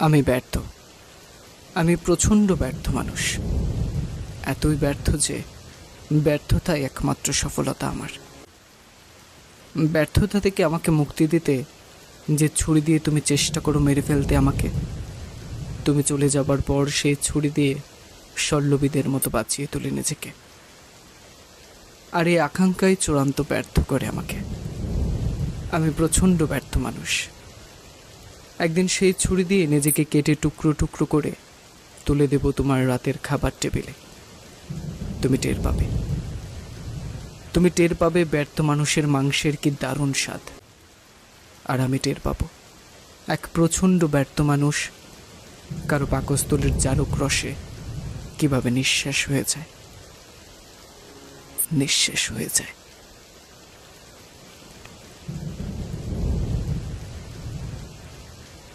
আমি ব্যর্থ। আমি প্রচণ্ড ব্যর্থ মানুষ। এতই ব্যর্থ যে ব্যর্থতাই একমাত্র সফলতা আমার। ব্যর্থতা থেকে আমাকে মুক্তি দিতে যে ছুরি দিয়ে তুমি চেষ্টা করো মেরে ফেলতে আমাকে, তুমি চলে যাবার পর সেই ছুরি দিয়ে শল্যবিদের মতো বাঁচিয়ে তুলে নিজেকে। আর এই আকাঙ্ক্ষাই চূড়ান্ত ব্যর্থ করে আমাকে। আমি প্রচণ্ড ব্যর্থ মানুষ। একদিন সেই ছুরি দিয়ে নিজেকে কেটে টুকরো টুকরো করে তুলে দেব তোমার রাতের খাবার টেবিলে। তুমি টের পাবে। তুমি টের পাবে ব্যর্থ মানুষের মাংসের কি দারুণ স্বাদ। আর আমি টের পাবো। এক প্রচণ্ড ব্যর্থ মানুষ কারও পাকস্থলীর জারক রসে কীভাবে নিঃশ্বাস হয়ে যায়। নিঃশ্বাস হয়ে যায়।